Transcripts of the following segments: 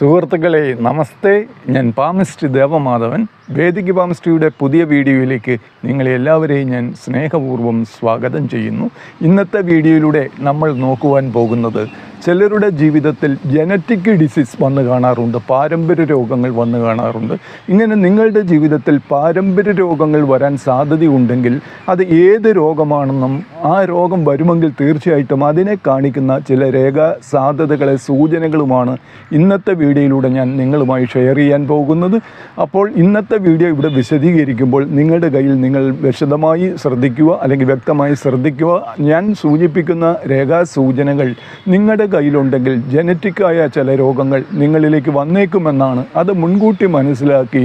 സുഹൃത്തുക്കളെ നമസ്തേ. ഞാൻ പാമിസ്റ്റ് ദേവമാധവൻ. വേദിക ബാംസ്റ്റിയുടെ പുതിയ വീഡിയോയിലേക്ക് നിങ്ങളെ എല്ലാവരെയും ഞാൻ സ്നേഹപൂർവം സ്വാഗതം ചെയ്യുന്നു. ഇന്നത്തെ വീഡിയോയിലൂടെ നമ്മൾ നോക്കുവാൻ പോകുന്നത് ചിലരുടെ ജീവിതത്തിൽ ജനറ്റിക് ഡിസീസ് വന്നു കാണാറുണ്ട് പാരമ്പര്യ രോഗങ്ങൾ വന്നു കാണാറുണ്ട്. ഇങ്ങനെ നിങ്ങളുടെ ജീവിതത്തിൽ പാരമ്പര്യ രോഗങ്ങൾ വരാൻ സാധ്യതയുണ്ടെങ്കിൽ അത് ഏത് രോഗമാണെന്നും ആ രോഗം വരുമെങ്കിൽ തീർച്ചയായിട്ടും അതിനെ കാണിക്കുന്ന ചില രേഖാ സാധ്യതകളെ സൂചനകളുമാണ് ഇന്നത്തെ വീഡിയോയിലൂടെ ഞാൻ നിങ്ങളുമായി ഷെയർ ചെയ്യാൻ പോകുന്നത്. അപ്പോൾ ഇന്നത്തെ വീഡിയോ ഇവിടെ വിശദീകരിക്കുമ്പോൾ നിങ്ങളുടെ കയ്യിൽ നിങ്ങൾ വിശദമായി ശ്രദ്ധിക്കുക അല്ലെങ്കിൽ വ്യക്തമായി ശ്രദ്ധിക്കുക. ഞാൻ സൂചിപ്പിക്കുന്ന രേഖാ സൂചനകൾ നിങ്ങളുടെ കയ്യിലുണ്ടെങ്കിൽ ജനറ്റിക്കായ ചില രോഗങ്ങൾ നിങ്ങളിലേക്ക് വന്നേക്കുമെന്നാണ്. അത് മുൻകൂട്ടി മനസ്സിലാക്കി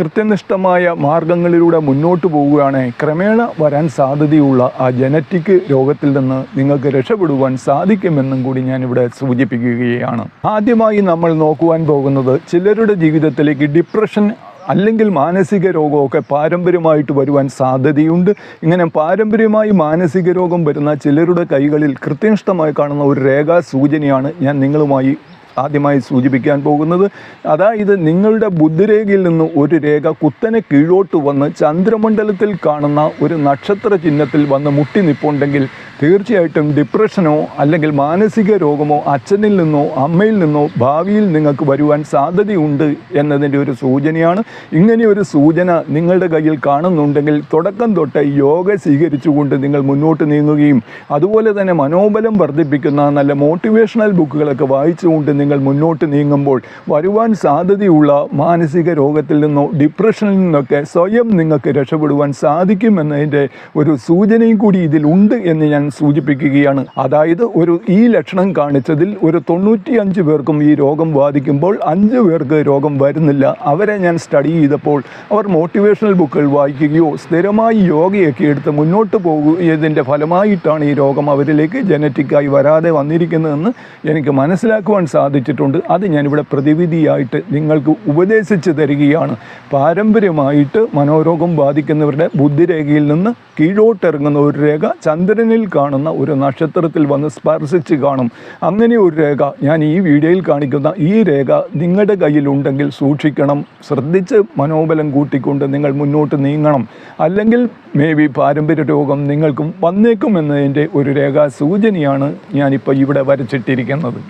കൃത്യനിഷ്ഠമായ മാർഗങ്ങളിലൂടെ മുന്നോട്ട് പോവുകയാണെങ്കിൽ ക്രമേണ വരാൻ സാധ്യതയുള്ള ആ ജനറ്റിക് രോഗത്തിൽ നിന്ന് നിങ്ങൾക്ക് രക്ഷപ്പെടുവാൻ സാധിക്കുമെന്നും കൂടി ഞാനിവിടെ സൂചിപ്പിക്കുകയാണ്. ആദ്യമായി നമ്മൾ നോക്കുവാൻ പോകുന്നത് ചിലരുടെ ജീവിതത്തിലേക്ക് ഡിപ്രഷൻ അല്ലെങ്കിൽ മാനസിക രോഗമൊക്കെ പാരമ്പര്യമായിട്ട് വരുവാൻ സാധ്യതയുണ്ട്. ഇങ്ങനെ പാരമ്പര്യമായി മാനസിക രോഗം വരുന്ന ചിലരുടെ കൈകളിൽ കൃത്യനിഷ്ഠമായി കാണുന്ന ഒരു രേഖാ സൂചനയാണ് ഞാൻ നിങ്ങളുമായി ആദ്യമായി സൂചിപ്പിക്കാൻ പോകുന്നത്. അതായത് നിങ്ങളുടെ ബുദ്ധിരേഖയിൽ നിന്ന് ഒരു രേഖ കുത്തനെ കീഴോട്ട് വന്ന് ചന്ദ്രമണ്ഡലത്തിൽ കാണുന്ന ഒരു നക്ഷത്ര ചിഹ്നത്തിൽ വന്ന് മുട്ടി നിപ്പുണ്ടെങ്കിൽ തീർച്ചയായിട്ടും ഡിപ്രഷനോ അല്ലെങ്കിൽ മാനസിക രോഗമോ അച്ഛനിൽ നിന്നോ അമ്മയിൽ നിന്നോ ഭാവിയിൽ നിങ്ങൾക്ക് വരുവാൻ സാധ്യതയുണ്ട് എന്നതിന്റെ ഒരു സൂചനയാണ്. ഇങ്ങനെ ഒരു സൂചന നിങ്ങളുടെ കയ്യിൽ കാണുന്നുണ്ടെങ്കിൽ തുടക്കം തൊട്ട് യോഗ സ്വീകരിച്ചുകൊണ്ട് നിങ്ങൾ മുന്നോട്ട് നീങ്ങുകയും അതുപോലെ തന്നെ മനോബലം വർദ്ധിപ്പിക്കുന്ന നല്ല മോട്ടിവേഷണൽ ബുക്കുകളൊക്കെ വായിച്ചുകൊണ്ട് നിങ്ങൾ മുന്നോട്ട് നീങ്ങുമ്പോൾ വരുവാൻ സാധ്യതയുള്ള മാനസിക രോഗത്തിൽ നിന്നോ ഡിപ്രഷനിൽ നിന്നൊക്കെ സ്വയം നിങ്ങൾക്ക് രക്ഷപ്പെടുവാൻ സാധിക്കുമെന്നതിന്റെ ഒരു സൂചനയും കൂടി ഇതിലുണ്ട് എന്ന് ഞാൻ സൂചിപ്പിക്കുകയാണ്. അതായത് ഒരു ഈ ലക്ഷണം കാണിച്ചതിൽ ഒരു തൊണ്ണൂറ്റി അഞ്ച് പേർക്കും ഈ രോഗം ബാധിക്കുമ്പോൾ അഞ്ച് പേർക്ക് രോഗം വരുന്നില്ല. അവരെ ഞാൻ സ്റ്റഡി ചെയ്തപ്പോൾ അവർ മോട്ടിവേഷണൽ ബുക്കുകൾ വായിക്കുകയോ സ്ഥിരമായി യോഗയൊക്കെ എടുത്ത് മുന്നോട്ട് പോകുന്നതിന്റെ ഫലമായിട്ടാണ് ഈ രോഗം അവരിലേക്ക് ജനറ്റിക്കായി വരാതെ വന്നിരിക്കുന്നതെന്ന് എനിക്ക് മനസ്സിലാക്കുവാൻ സാധിച്ചിട്ടുണ്ട് അത് ഞാനിവിടെ പ്രതിവിധിയായിട്ട് നിങ്ങൾക്ക് ഉപദേശിച്ച് തരികയാണ്. പാരമ്പര്യമായിട്ട് മനോരോഗം ബാധിക്കുന്നവരുടെ ബുദ്ധിരേഖയിൽ നിന്ന് കീഴോട്ടിറങ്ങുന്ന ഒരു രേഖ ചന്ദ്രനിൽ കാണുന്ന ഒരു നക്ഷത്രത്തിൽ വന്ന് സ്പർശിച്ച് കാണും. അങ്ങനെ ഒരു രേഖ ഞാൻ ഈ വീഡിയോയിൽ കാണിക്കുന്ന ഈ രേഖ നിങ്ങളുടെ കയ്യിലുണ്ടെങ്കിൽ സൂക്ഷിക്കണം. ശ്രദ്ധിച്ച് മനോബലം കൂട്ടിക്കൊണ്ട് നിങ്ങൾ മുന്നോട്ട് നീങ്ങണം. അല്ലെങ്കിൽ മേ ബി പാരമ്പര്യ രോഗം നിങ്ങൾക്കും വന്നേക്കുമെന്നതിന്റെ ഒരു രേഖാ സൂചനയാണ് ഞാനിപ്പോൾ ഇവിടെ വരച്ചിട്ടിരിക്കുന്നത്.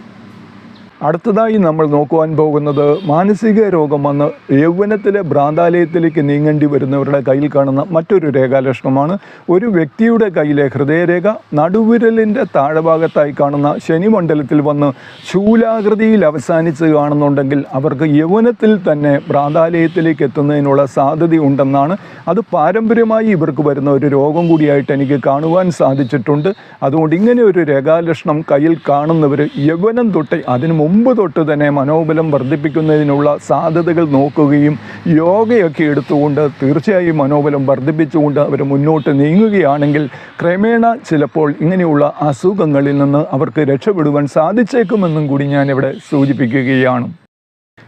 അടുത്തതായി നമ്മൾ നോക്കുവാൻ പോകുന്നത് മാനസിക രോഗം വന്ന് യൗവനത്തിലെ ഭ്രാന്താലയത്തിലേക്ക് നീങ്ങേണ്ടി വരുന്നവരുടെ കയ്യിൽ കാണുന്ന മറ്റൊരു രേഖാലക്ഷണമാണ്. ഒരു വ്യക്തിയുടെ കയ്യിലെ ഹൃദയരേഖ നടുവിരലിന്റെ താഴഭാഗത്തായി കാണുന്ന ശനിമണ്ഡലത്തിൽ വന്ന് ശൂലാകൃതിയിൽ അവസാനിച്ച് കാണുന്നുണ്ടെങ്കിൽ അവർക്ക് യൗവനത്തിൽ തന്നെ ഭ്രാന്താലയത്തിലേക്ക് എത്തുന്നതിനുള്ള സാധ്യത ഉണ്ടെന്നാണ്. അത് പാരമ്പര്യമായി ഇവർക്ക് വരുന്ന ഒരു രോഗം കൂടിയായിട്ട് എനിക്ക് കാണുവാൻ സാധിച്ചിട്ടുണ്ട്. അതുകൊണ്ട് ഇങ്ങനെ ഒരു രേഖാലക്ഷണം കയ്യിൽ കാണുന്നവർ യൗവനം തൊട്ട് അതിനു മുമ്പ് തൊട്ട് തന്നെ മനോബലം വർദ്ധിപ്പിക്കുന്നതിനുള്ള സാധ്യതകൾ നോക്കുകയും യോഗയൊക്കെ എടുത്തുകൊണ്ട് തീർച്ചയായും മനോബലം വർദ്ധിപ്പിച്ചുകൊണ്ട് അവർ മുന്നോട്ട് നീങ്ങുകയാണെങ്കിൽ ക്രമേണ ചിലപ്പോൾ ഇങ്ങനെയുള്ള അസുഖങ്ങളിൽ നിന്ന് അവർക്ക് രക്ഷപ്പെടുവാൻ സാധിച്ചേക്കുമെന്നും കൂടി ഞാനിവിടെ സൂചിപ്പിക്കുകയാണ്.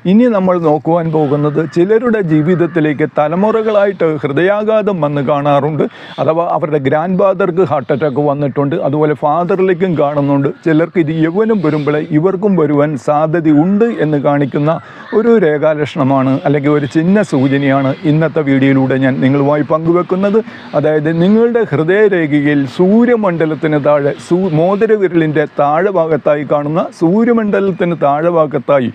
ഇനി നമ്മൾ നോക്കുവാൻ പോകുന്നത് ചിലരുടെ ജീവിതത്തിലേക്ക് തലമുറകളായിട്ട് ഹൃദയാഘാതം വന്ന് കാണാറുണ്ട്. അഥവാ അവരുടെ ഗ്രാൻഡ് ഫാദർക്ക് ഹാർട്ട് അറ്റാക്ക് വന്നിട്ടുണ്ട്. അതുപോലെ ഫാദറിലേക്കും കാണുന്നുണ്ട്. ചിലർക്ക് ഇത് യൗവനം വരുമ്പോഴേ ഇവർക്കും വരുവാൻ സാധ്യതയുണ്ട് എന്ന് കാണിക്കുന്ന ഒരു രേഖാലക്ഷണമാണ് അല്ലെങ്കിൽ ഒരു ചിഹ്ന സൂചനയാണ് ഇന്നത്തെ വീഡിയോയിലൂടെ ഞാൻ നിങ്ങളുമായി പങ്കുവെക്കുന്നത്. അതായത് നിങ്ങളുടെ ഹൃദയരേഖയിൽ സൂര്യമണ്ഡലത്തിന് താഴെ സൂ മോതിരവിരലിന്റെ താഴെ ഭാഗത്തായി കാണുന്ന സൂര്യമണ്ഡലത്തിന് താഴെ ഭാഗത്തായി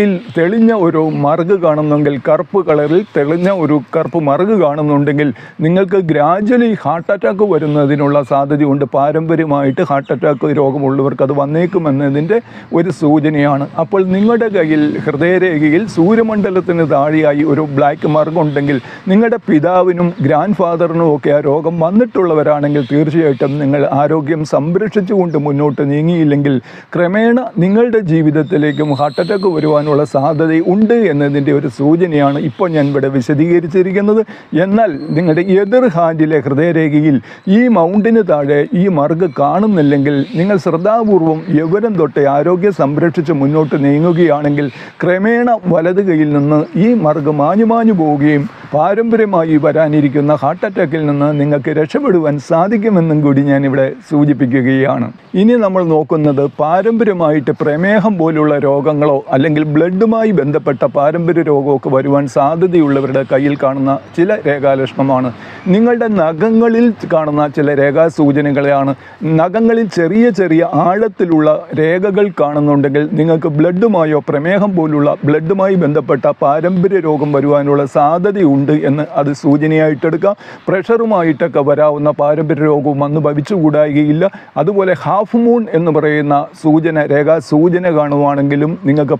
ഹൃദയരേഖയിൽ തെളിഞ്ഞ ഒരു മറുക് കാണുന്നെങ്കിൽ കറുപ്പ് കളറിൽ തെളിഞ്ഞ ഒരു കറുപ്പ് മറുക് കാണുന്നുണ്ടെങ്കിൽ നിങ്ങൾക്ക് ഗ്രാജ്വലി ഹാർട്ട് അറ്റാക്ക് വരുന്നതിനുള്ള സാധ്യതയുണ്ട് പാരമ്പര്യമായിട്ട് ഹാർട്ട് അറ്റാക്ക് രോഗമുള്ളവർക്ക് അത് വന്നേക്കുമെന്നതിന്റെ ഒരു സൂചനയാണ്. അപ്പോൾ നിങ്ങളുടെ കയ്യിൽ ഹൃദയരേഖയിൽ സൂര്യമണ്ഡലത്തിന് താഴെയായി ഒരു ബ്ലാക്ക് മറുകുണ്ടെങ്കിൽ നിങ്ങളുടെ പിതാവിനും ഗ്രാൻഡ് ഫാദറിനും ഒക്കെ ആ രോഗം വന്നിട്ടുള്ളവരാണെങ്കിൽ തീർച്ചയായിട്ടും നിങ്ങൾ ആരോഗ്യം സംരക്ഷിച്ചുകൊണ്ട് മുന്നോട്ട് നീങ്ങിയില്ലെങ്കിൽ ക്രമേണ നിങ്ങളുടെ ജീവിതത്തിലേക്കും ഹാർട്ട് അറ്റാക്ക് വരുവാനുള്ള സാധ്യത ഉണ്ട് എന്നതിന്റെ ഒരു സൂചനയാണ് ഇപ്പോൾ ഞാൻ ഇവിടെ വിശദീകരിച്ചിരിക്കുന്നത്. എന്നാൽ നിങ്ങളുടെ എതിർ ഹാൻഡിലെ ഹൃദയരേഖയിൽ ഈ മൗണ്ടിന് താഴെ ഈ മറുക് കാണുന്നില്ലെങ്കിൽ നിങ്ങൾ ശ്രദ്ധാപൂർവം യൗവനം തൊട്ട് ആരോഗ്യം സംരക്ഷിച്ച് മുന്നോട്ട് നീങ്ങുകയാണെങ്കിൽ ക്രമേണ വലത് കൈയിൽ നിന്ന് ഈ മറുക് മാഞ്ഞു മാഞ്ഞു പോവുകയും പാരമ്പര്യമായി വരാനിരിക്കുന്ന ഹാർട്ട് അറ്റാക്കിൽ നിന്ന് നിങ്ങൾക്ക് രക്ഷപ്പെടുവാൻ സാധിക്കുമെന്നും കൂടി ഞാനിവിടെ സൂചിപ്പിക്കുകയാണ്. ഇനി നമ്മൾ നോക്കുന്നത് പാരമ്പര്യമായിട്ട് പ്രമേഹം പോലുള്ള രോഗങ്ങളോ അല്ലെങ്കിൽ ബ്ലഡുമായി ബന്ധപ്പെട്ട പാരമ്പര്യ രോഗമൊക്കെ വരുവാൻ സാധ്യതയുള്ളവരുടെ കയ്യിൽ കാണുന്ന ചില രേഖാലക്ഷണമാണ്. നിങ്ങളുടെ നഖങ്ങളിൽ കാണുന്ന ചില രേഖാസൂചനകളെയാണ്. നഖങ്ങളിൽ ചെറിയ ചെറിയ ആഴത്തിലുള്ള രേഖകൾ കാണുന്നുണ്ടെങ്കിൽ നിങ്ങൾക്ക് ബ്ലഡുമായോ പ്രമേഹം പോലുള്ള ബ്ലഡുമായി ബന്ധപ്പെട്ട പാരമ്പര്യ രോഗം വരുവാനുള്ള സാധ്യതയുണ്ട് എന്ന് അത് സൂചനയായിട്ടെടുക്കാം. പ്രഷറുമായിട്ടൊക്കെ വരാവുന്ന പാരമ്പര്യ രോഗവും അന്ന് ഭവിച്ചുകൂടായികയില്ല. അതുപോലെ ഹാഫ് മൂൺ എന്ന് പറയുന്ന സൂചന രേഖാ സൂചന കാണുവാണെങ്കിലും നിങ്ങൾക്ക്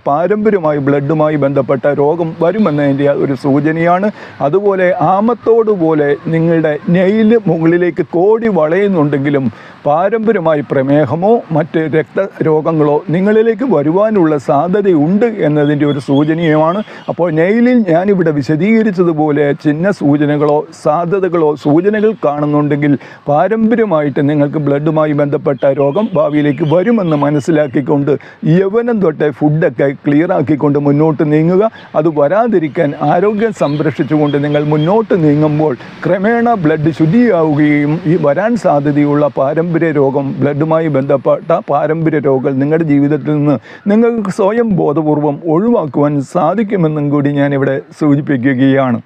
പാരമ്പര്യമായി ബ്ലഡുമായി ബന്ധപ്പെട്ട രോഗം വരുമെന്നതിന്റെ ഒരു സൂചനയാണ്. അതുപോലെ ആമത്തോടുപോലെ നിങ്ങളുടെ നെയിൽ മുകളിലേക്ക് കോടി വളയുന്നുണ്ടെങ്കിലും പാരമ്പര്യമായി പ്രമേഹമോ മറ്റ് രക്തരോഗങ്ങളോ നിങ്ങളിലേക്ക് വരുവാനുള്ള സാധ്യതയുണ്ട് എന്നതിന്റെ ഒരു സൂചനയുമാണ്. അപ്പോൾ നെയിലിൽ ഞാനിവിടെ വിശദീകരിച്ചതുപോലെ ചിഹ്ന സൂചനകളോ സാധ്യതകളോ സൂചനകൾ കാണുന്നുണ്ടെങ്കിൽ പാരമ്പര്യമായിട്ട് നിങ്ങൾക്ക് ബ്ലഡുമായി ബന്ധപ്പെട്ട രോഗം ഭാവിയിലേക്ക് വരുമെന്ന് മനസ്സിലാക്കിക്കൊണ്ട് യവനം തൊട്ടേ ഫുഡൊക്കെ ക്ലിയർ ആക്കിക്കൊണ്ട് മുന്നോട്ട് നീങ്ങുക. അത് വരാതിരിക്കാൻ ആരോഗ്യം സംരക്ഷിച്ചുകൊണ്ട് നിങ്ങൾ മുന്നോട്ട് നീങ്ങുമ്പോൾ ക്രമേണ ബ്ലഡ് ശുദ്ധിയാവുകയും ഈ വരാൻ സാധ്യതയുള്ള പാരമ്പര്യ രോഗം ബ്ലഡുമായി ബന്ധപ്പെട്ട പാരമ്പര്യ രോഗങ്ങൾ നിങ്ങളുടെ ജീവിതത്തിൽ നിന്ന് നിങ്ങൾക്ക് സ്വയം ബോധപൂർവം ഒഴിവാക്കുവാൻ സാധിക്കുമെന്നും കൂടി ഞാനിവിടെ സൂചിപ്പിക്കുകയാണ്.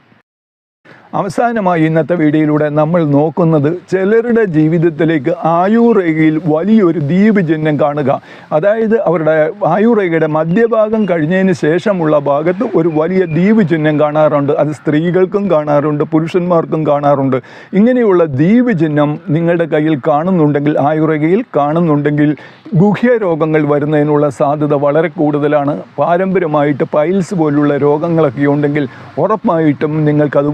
അവസാനമായി ഇന്നത്തെ വീഡിയോയിലൂടെ നമ്മൾ നോക്കുന്നത് ചിലരുടെ ജീവിതത്തിലേക്ക് ആയുർരേഖയിൽ വലിയൊരു ദ്വീപ് ചിഹ്നം കാണുക. അതായത് അവരുടെ ആയുർരേഖയുടെ മധ്യഭാഗം കഴിഞ്ഞതിന് ശേഷമുള്ള ഭാഗത്ത് ഒരു വലിയ ദ്വീപ് ചിഹ്നം കാണാറുണ്ട്. അത് സ്ത്രീകൾക്കും കാണാറുണ്ട് പുരുഷന്മാർക്കും കാണാറുണ്ട്. ഇങ്ങനെയുള്ള ദ്വീപ് ചിഹ്നം നിങ്ങളുടെ കയ്യിൽ കാണുന്നുണ്ടെങ്കിൽ ആയുർരേഖയിൽ കാണുന്നുണ്ടെങ്കിൽ ഗുഹ്യ രോഗങ്ങൾ വരുന്നതിനുള്ള സാധ്യത വളരെ കൂടുതലാണ്. പാരമ്പര്യമായിട്ട് പൈൽസ് പോലുള്ള രോഗങ്ങളൊക്കെ ഉണ്ടെങ്കിൽ ഉറപ്പായിട്ടും നിങ്ങൾക്കത്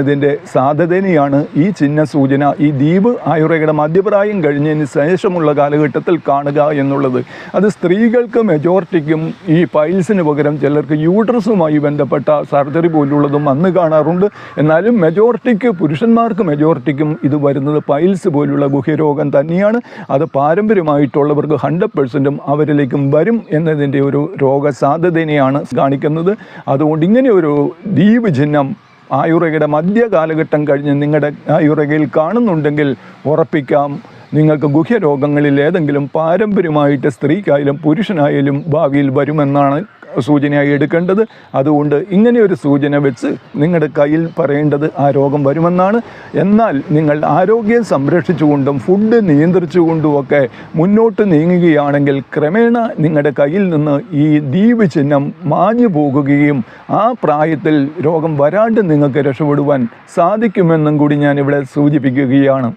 വരുമെന്നതിന്റെ സാധ്യതയാണ് ഈ ചിഹ്ന സൂചന ഈ ദ്വീപ് ആയുർവേദ മധ്യപ്രായം കഴിഞ്ഞതിന് ശേഷമുള്ള കാലഘട്ടത്തിൽ കാണുക എന്നുള്ളത്. അത് സ്ത്രീകൾക്ക് മെജോറിറ്റിക്കും ഈ പൈൽസിന് പകരം ചിലർക്ക് യൂട്രസുമായി ബന്ധപ്പെട്ട സർജറി പോലുള്ളതും അന്ന് കാണാറുണ്ട്. എന്നാലും മെജോറിറ്റിക്ക് പുരുഷന്മാർക്ക് മെജോറിറ്റിക്കും ഇത് വരുന്നത് പൈൽസ് പോലുള്ള ഗുഹ്യരോഗം തന്നെയാണ്. അത് പാരമ്പര്യമായിട്ടുള്ളവർക്ക് ഹൺഡ്രഡ് പെർസെന്റും അവരിലേക്കും വരും എന്നതിന്റെ ഒരു രോഗസാധ്യതനെയാണ് കാണിക്കുന്നത്. അതുകൊണ്ട് ഇങ്ങനെ ഒരു ദ്വീപ് ചിഹ്നം ആയുർവേദയുടെ മധ്യ കാലഘട്ടം കഴിഞ്ഞ് നിങ്ങളുടെ ആയുർവേദയിൽ കാണുന്നുണ്ടെങ്കിൽ ഉറപ്പിക്കാം. നിങ്ങൾക്ക് ഗുഹ്യരോഗങ്ങളിൽ ഏതെങ്കിലും പാരമ്പര്യമായിട്ട് സ്ത്രീക്കായാലും പുരുഷനായാലും ഭാവിയിൽ വരുമെന്നാണ് സൂചനയായി എടുക്കേണ്ടത്. അതുകൊണ്ട് ഇങ്ങനെ ഒരു സൂചന വെച്ച് നിങ്ങളുടെ കയ്യിൽ പറയേണ്ടത് ആ രോഗം വരുമെന്നാണ്. എന്നാൽ നിങ്ങൾ ആരോഗ്യം സംരക്ഷിച്ചുകൊണ്ടും ഫുഡ് നിയന്ത്രിച്ചുകൊണ്ടുമൊക്കെ മുന്നോട്ട് നീങ്ങുകയാണെങ്കിൽ ക്രമേണ നിങ്ങളുടെ കയ്യിൽ നിന്ന് ഈ ദ്വീപ് ചിഹ്നം മാഞ്ഞു പോകുകയും ആ പ്രായത്തിൽ രോഗം വരാണ്ട് നിങ്ങൾക്ക് രക്ഷപ്പെടുവാൻ സാധിക്കുമെന്നും കൂടി ഞാനിവിടെ സൂചിപ്പിക്കുകയാണ്.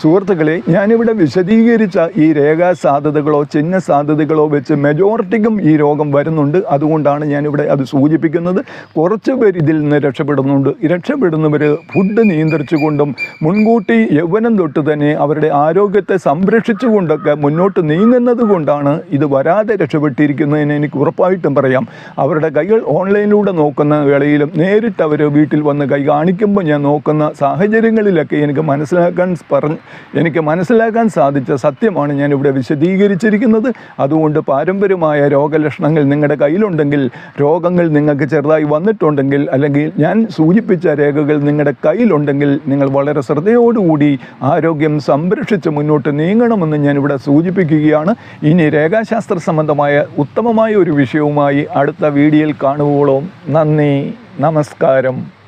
സുഹൃത്തുക്കളെ ഞാനിവിടെ വിശദീകരിച്ച ഈ രേഖാ സാധ്യതകളോ ചിഹ്ന സാധ്യതകളോ വെച്ച് മെജോറിറ്റിക്കും ഈ രോഗം വരുന്നുണ്ട്. അതുകൊണ്ടാണ് ഞാനിവിടെ അത് സൂചിപ്പിക്കുന്നത്. കുറച്ച് പേര് ഇതിൽ നിന്ന് രക്ഷപ്പെടുന്നുണ്ട്. രക്ഷപ്പെടുന്നവർ ഫുഡ് നിയന്ത്രിച്ചുകൊണ്ടും മുൻകൂട്ടി യൗവനം തൊട്ട് തന്നെ അവരുടെ ആരോഗ്യത്തെ സംരക്ഷിച്ചുകൊണ്ടൊക്കെ മുന്നോട്ട് നീങ്ങുന്നത് കൊണ്ടാണ് ഇത് വരാതെ രക്ഷപ്പെട്ടിരിക്കുന്നതിന് എനിക്ക് ഉറപ്പായിട്ടും പറയാം. അവരുടെ കൈകൾ ഓൺലൈനിലൂടെ നോക്കുന്ന വേളയിലും നേരിട്ട് അവർ വീട്ടിൽ വന്ന് കൈ കാണിക്കുമ്പോൾ ഞാൻ നോക്കുന്ന സാഹചര്യങ്ങളിലൊക്കെ എനിക്ക് മനസ്സിലാക്കാൻ പറഞ്ഞ് എനിക്ക് മനസ്സിലാക്കാൻ സാധിച്ച സത്യമാണ് ഞാൻ ഇവിടെ വിശദീകരിച്ചിരിക്കുന്നത്. അതുകൊണ്ട് പാരമ്പര്യമായ രോഗലക്ഷണങ്ങൾ നിങ്ങളുടെ കയ്യിലുണ്ടെങ്കിൽ രോഗങ്ങൾ നിങ്ങൾക്ക് ചെറുതായി വന്നിട്ടുണ്ടെങ്കിൽ അല്ലെങ്കിൽ ഞാൻ സൂചിപ്പിച്ച രേഖകൾ നിങ്ങളുടെ കയ്യിലുണ്ടെങ്കിൽ നിങ്ങൾ വളരെ ശ്രദ്ധയോടുകൂടി ആരോഗ്യം സംരക്ഷിച്ച് മുന്നോട്ട് നീങ്ങണമെന്ന് ഞാനിവിടെ സൂചിപ്പിക്കുകയാണ്. ഇനി രേഖാശാസ്ത്ര സംബന്ധമായ ഉത്തമമായ ഒരു വിഷയവുമായി അടുത്ത വീഡിയോയിൽ കാണുവോളം. നന്ദി. നമസ്കാരം.